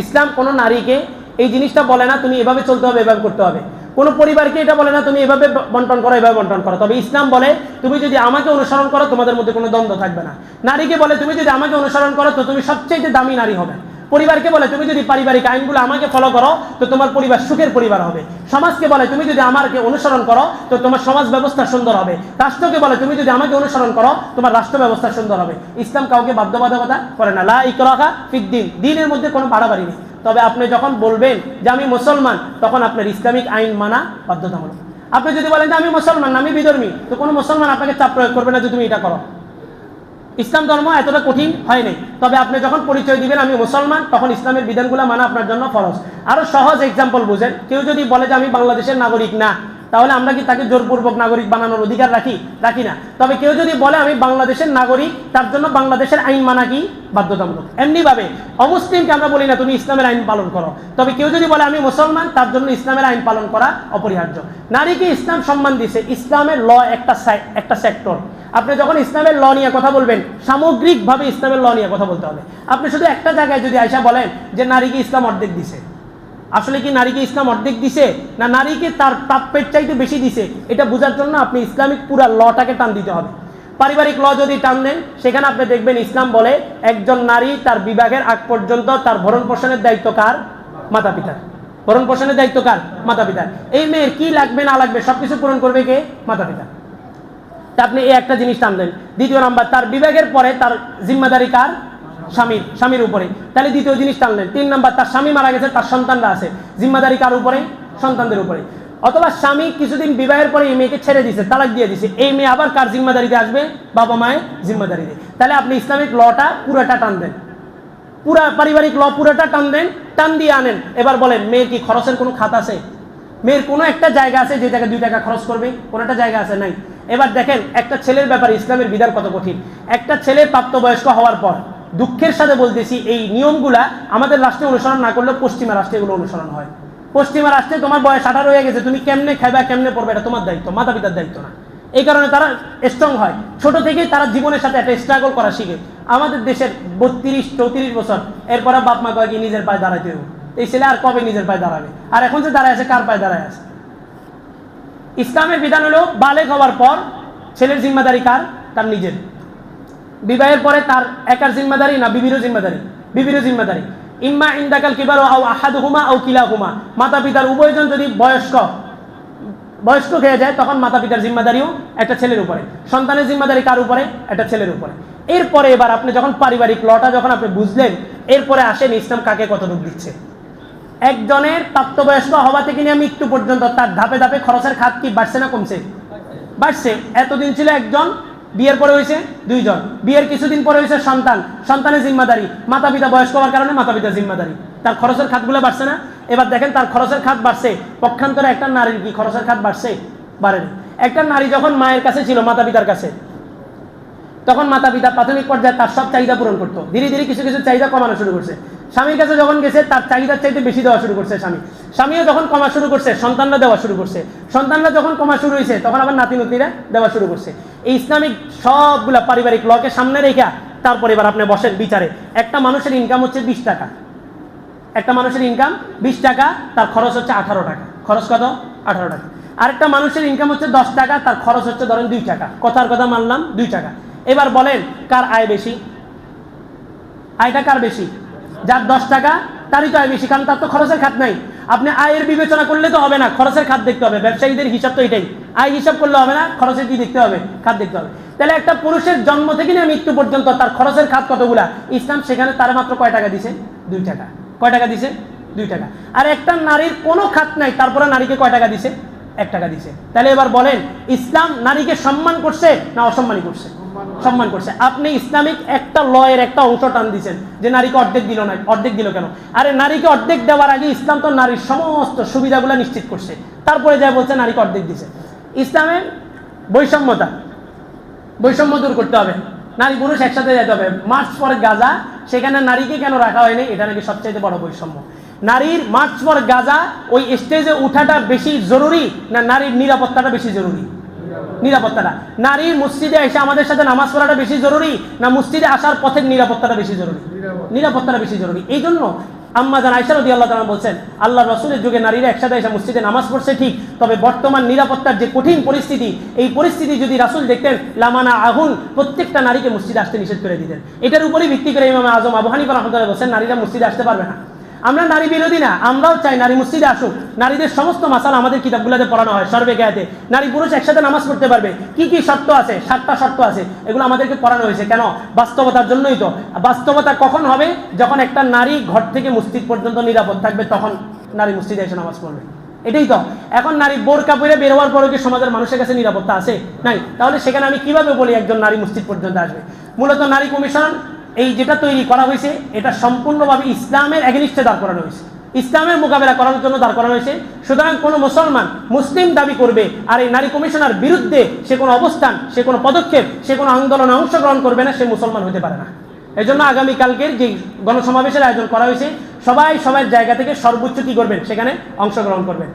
ইসলাম কোনো নারীকে এই জিনিসটা বলে না, তুমি এভাবে চলতে হবে, এভাবে করতে হবে। কোনো পরিবারকে এটা বলে না, তুমি এভাবে বন্টন করো, এভাবে বন্টন করো। তবে ইসলাম বলে, তুমি যদি আমাকে অনুসরণ করো, তোমাদের মধ্যে কোনো দ্বন্দ্ব থাকবে না। নারীকে বলে, তুমি যদি আমাকে অনুসরণ করো, তো তুমি সবচেয়ে দামি নারী হবে। পরিবারকে বলে, তুমি যদি পারিবারিক আইনগুলো আমাকে ফলো করো, তো তোমার পরিবার সুখের পরিবার হবে। সমাজকে বলে, তুমি যদি আমাকে অনুসরণ করো, তো তোমার সমাজ ব্যবস্থা সুন্দর হবে। রাষ্ট্রকে বলে, তুমি যদি আমাকে অনুসরণ করো, তোমার রাষ্ট্র ব্যবস্থা সুন্দর হবে। ইসলাম কাউকে বাধ্যবাধকতা করে না। লা ইকরাহা ফিদ দিন। দিনের মধ্যে কোনো বাড়াবাড়ি নেই। তবে আপনি যখন বলবেন যে, আমি মুসলমান, তখন আপনার ইসলামিক আইন মানা বাধ্যতামূলক। আপনি যদি বলেন যে, আমি মুসলমান আমি বিধর্মী, তো কোনো মুসলমান আপনাকে চাপ প্রয়োগ করবে না যে, তুমি এটা করো। ইসলাম ধর্ম এতটা কঠিন হয় নাই তবে আপনি যখন পরিচয় দিবেন, আমি মুসলমান, তখন ইসলামের বিধানগুলো মানা আপনার জন্য ফরজ। আরও সহজ এক্সাম্পল বুঝেন। কেউ যদি বলে যে আমি বাংলাদেশের নাগরিক না, তাহলে আমরা কি তাকে জোরপূর্বক নাগরিক বানানোর অধিকার রাখি? রাখি না। তবে কেউ যদি বলে আমি বাংলাদেশের নাগরিক, তার জন্য বাংলাদেশের আইন মানা কি? বাধ্যতামূলক। এমনি ভাবে অমুসলিমকে আমরা বলি না, তুমি ইসলামের আইন পালন করো। তবে কেউ যদি বলে আমি মুসলমান, তার জন্য ইসলামের আইন পালন করা অপরিহার্য। নারীকে ইসলাম সম্মান দিছে? ইসলামের ল একটা একটা সেক্টর আপনি যখন ইসলামের ল নিয়ে কথা বলবেন, সামগ্রিকভাবে ইসলামের ল নিয়ে কথা বলতে হবে। আপনি শুধু একটা জায়গায় যদি আয়সা বলেন যে নারীকে ইসলাম অর্ধেক দিছে। আসলে কি নারীকে ইসলাম অর্ধেক দিছে, না নারীকে তার প্রাপ্যের চাইতে বেশি দিছে, এটা বোঝার জন্য আপনি ইসলামিক পুরা লটাকে টান দিতে হবে। পারিবারিক ল যদি টান দেন সেখানে আপনি দেখবেন ইসলাম বলে একজন নারী তার বিবাহের আগ পর্যন্ত তার ভরণ পোষণের দায়িত্ব কার? মাতা পিতার ভরণ পোষণের দায়িত্ব কার? মাতা পিতার এই মেয়ের কি লাগবে, না লাগবে, সবকিছু পূরণ করবে কে? মাতা পিতা আপনি এই একটা জিনিস টানলেন। দ্বিতীয় নাম্বার, তার বিবেকের পরে তার জিম্মাদারি কার? স্বামীর স্বামীর উপরে। তাহলে দ্বিতীয় জিনিস টানলেন। তিন নাম্বার, তার স্বামী মারা গেছে, তার সন্তানরা আছে। জিম্মাদারি কার উপরে? সন্তানদের উপরে। অথবা স্বামী কিছুদিন বিবাহের পরে এই মেয়েকে ছেড়ে দিছে, তালাক দিয়ে দিছে। এই মেয়ে আবার কার জিম্মাদারিতে আসবে? বাবা মায়ের জিম্মাদারিতে। তাহলে আপনি ইসলামিক লটা পুরোটা টান দেন পুরা পারিবারিক ল পুরোটা টান দেন টান দিয়ে আনেন। এবার বলেন, মেয়ের কি খরচের কোনো খাত আছে? মেয়ের কোনো একটা জায়গা আছে যে জায়গায় দুই টাকা খরচ করবে? কোনো একটা জায়গা আছে? নাই। এবার দেখেন, একটা ছেলের ব্যাপারে ইসলামের বিধান কত কঠিন? একটা ছেলে প্রাপ্তবয়স্ক হওয়ার পর দুঃখের সাথে বলতেছি, এই নিয়মগুলা আমাদের রাষ্ট্রে অনুসরণ না করলেও পশ্চিমা রাষ্ট্রে এগুলো অনুসরণ হয়। পশ্চিমা রাষ্ট্রে তোমার বয়স আঠারো হয়ে গেছে, তুমি কেমনে খাইবা, কেমনে পড়বে, এটা তোমার দায়িত্ব মাতা পিতার দায়িত্ব না। এই কারণে তারা স্ট্রং হয়। ছোট থেকেই তারা জীবনের সাথে একটা স্ট্রাগল করা শিখে। আমাদের দেশের বত্রিশ, চৌত্রিশ বছর, এরপরে বাপ মা কয়েক নিজের পায়ে দাঁড়াইতে হবে এই ছেলে আর কবে নিজের পায়ে দাঁড়াবে? আর এখন যে দাঁড়ায় আছে, কার পায়ে দাঁড়ায় আছে? ইসলামের বিধান হলো বালেক হওয়ার পর ছেলের জিম্মাদারি কার? তার নিজের। বিবাহের পরে তার একার জিম্মাদারি না বিবিরও জিম্মাদারি? বিবিরও জিম্মাদারি। ইম্মা ইন্দাকাল কিবার আও আহাদ হুমা আও কিলা হুমা মাতা পিতার উভয়জন যদি বয়স্ক বয়স্ক হয়ে যায়, তখন মাতা পিতার জিম্মাদারিও একটা ছেলের উপরে। সন্তানের জিম্মাদারি কার উপরে? একটা ছেলের উপরে। এরপরে এবার আপনি যখন পারিবারিক লটা যখন আপনি বুঝলেন, এরপরে আসেন ইসলাম কাকে কতটুকু দিচ্ছে? একজনের প্রাপ্তবয়স্ক হওয়া থেকে নিয়ে মৃত্যু পর্যন্ত তার ধাপে ধাপে খরচের খাত কি বাড়ছে না কমছে? বাড়ছে। এতদিন ছিল একজন, বিয়ের পরে হয়েছে দুইজন। বিয়ের কিছুদিন পরে হয়েছে সন্তান। সন্তানের জিম্মাদারি। মাতা পিতা বয়স্ক হওয়ার কারণে মাতা পিতার জিম্মাদারি। তার খরচের খাতগুলো বাড়ছে না? এবার দেখেন তার খরচের খাত বাড়ছে। পক্ষান্তরে একটা নারীর কি খরচের খাত বাড়ছে? বাড়েনি। একটা নারী যখন মায়ের কাছে ছিল মাতা পিতার কাছে, তখন মাতা পিতা প্রাথমিক পর্যায়ে তার সব চাহিদা পূরণ করতো। ধীরে ধীরে কিছু কিছু চাহিদা কমানো শুরু করছে। স্বামীর কাছে যখন গেছে, তার চাহিদার চাইতে বেশি দেওয়া শুরু করছে স্বামী। স্বামীও যখন কমা শুরু করছে, সন্তানরা দেওয়া শুরু করছে। সন্তানরা যখন কমা শুরু হয়েছে, তখন আবার নাতি নতিরা দেওয়া শুরু করছে। এই ইসলামিক সবগুলা পারিবারিক লকে সামনে রেখা, তারপর এবার আপনি বসেন বিচারে। একটা মানুষের ইনকাম হচ্ছে বিশ টাকা। একটা মানুষের ইনকাম বিশ টাকা, তার খরচ হচ্ছে আঠারো টাকা। খরচ কত? আঠারো টাকা। আরেকটা মানুষের ইনকাম হচ্ছে দশ টাকা, তার খরচ হচ্ছে ধরেন দুই টাকা। কথার কথা মানলাম, দুই টাকা। এবার বলেন, কার আয় বেশি? আয়টা কার বেশি? যার দশ টাকা, তারই তো আয় বেশি, কারণ তার তো খরচের খাত নাই। আপনি আয়ের বিবেচনা করলে তো হবে না, খরচের খাত দেখতে হবে। ব্যবসায়ীদের হিসাব তো এটাই। আয় হিসাব করলে হবে না, খরচের কি দেখতে হবে? খাত দেখতে হবে। তাহলে একটা পুরুষের জন্ম থেকে নিয়ে মৃত্যু পর্যন্ত তার খরচের খাত কতগুলা? ইসলাম সেখানে তার মাত্র কয় টাকা দিছে? দুই টাকা। কয় টাকা দিছে? দুই টাকা। আর একটা নারীর কোনো খাত নাই, তারপরে নারীকে কয় টাকা দিছে? এক টাকা দিছে। তাহলে এবার বলেন, ইসলাম নারীকে সম্মান করছে না অসম্মানী করছে? সম্মান করছে। আপনি ইসলামিক একটা লয়ের একটা অংশ টান দিচ্ছেন যে নারীকে অর্ধেক দিল না অর্ধেক দিল কেন? আরে নারীকে অর্ধেক দেওয়ার আগে ইসলাম তো নারীর সমস্ত সুবিধাগুলো নিশ্চিত করছে। তারপরে যা বলছে নারীকে অর্ধেক দিছে। ইসলামের বৈষম্যতা। বৈষম্য দূর করতে হবে। নারী পুরুষ একসাথে যেতে হবে। মার্চ পর গাজা, সেখানে নারীকে কেন রাখা হয়নি? এটা নাকি সবচেয়ে বড় বৈষম্য। নারীর মার্চ পর গাজা, ওই স্টেজে উঠাটা বেশি জরুরি না নারীর নিরাপত্তাটা বেশি জরুরি? নিরাপত্তাটা। নারীর মসজিদে এসে আমাদের সাথে নামাজ পড়াটা বেশি জরুরি না মসজিদে আসার পথের নিরাপত্তাটা বেশি জরুরি? নিরাপত্তাটা বেশি জরুরি। এই জন্য আম্মা জান আয়সা রদি আল্লাহ তালা বলছেন আল্লাহ রসুলের যুগে নারীরা একসাথে এসে মসজিদে নামাজ পড়ছে ঠিক তবে বর্তমান নিরাপত্তার যে কঠিন পরিস্থিতি এই পরিস্থিতি যদি রাসুল দেখতেন লামানা আহুন প্রত্যেকটা নারীকে মসজিদে আসতে নিষেধ করে দিতেন। এটার উপরেই ভিত্তি করে ইমাম আজম আবু হানিফা রহমতুল্লাহ বলছেন নারীরা মসজিদে আসতে পারবে না। আমরা নারী বিরোধী না, আমরাও চাই নারী মসজিদে আসুক। নারীদের সমস্ত মাসাল আমাদের কিতাবগুলোতে পড়ানো হয়, সর্বে জ্ঞাতে। নারী পুরুষ একসাথে নামাজ পড়তে পারবে। কি কি শর্ত আছে? সাতটা শর্ত আছে। এগুলো আমাদেরকে পড়ানো হয়েছে। কেন? বাস্তবতার জন্যই তো। বাস্তবতা কখন হবে? যখন একটা নারী ঘর থেকে মসজিদ পর্যন্ত নিরাপদ থাকবে, তখন নারী মসজিদে এসে নামাজ পড়বে। এটাই তো। এখন নারী বোরকা পরে বের হওয়ার পরে কি সমাজের মানুষের কাছে নিরাপত্তা আছে? নাই। তাহলে সেখানে আমি কীভাবে বলি একজন নারী মসজিদ পর্যন্ত আসবে? মূলত নারী কমিশন এই যেটা তৈরি করা হয়েছে, এটা সম্পূর্ণভাবে ইসলামের এগেনিস্টে দাঁড় করানো হয়েছে। ইসলামের মোকাবেলা করার জন্য দাঁড় করানো হয়েছে। সুতরাং কোনো মুসলমান মুসলিম দাবি করবে আর এই নারী কমিশনার বিরুদ্ধে সে কোনো অবস্থান, সে কোনো পদক্ষেপ, সে কোনো আন্দোলনে অংশগ্রহণ করবে না, সে মুসলমান হতে পারে না। এই জন্য আগামীকালকের যে গণসমাবেশের আয়োজন করা হয়েছে, সবাই সবার জায়গা থেকে সর্বোচ্চ কি করবেন? সেখানে অংশগ্রহণ করবেন।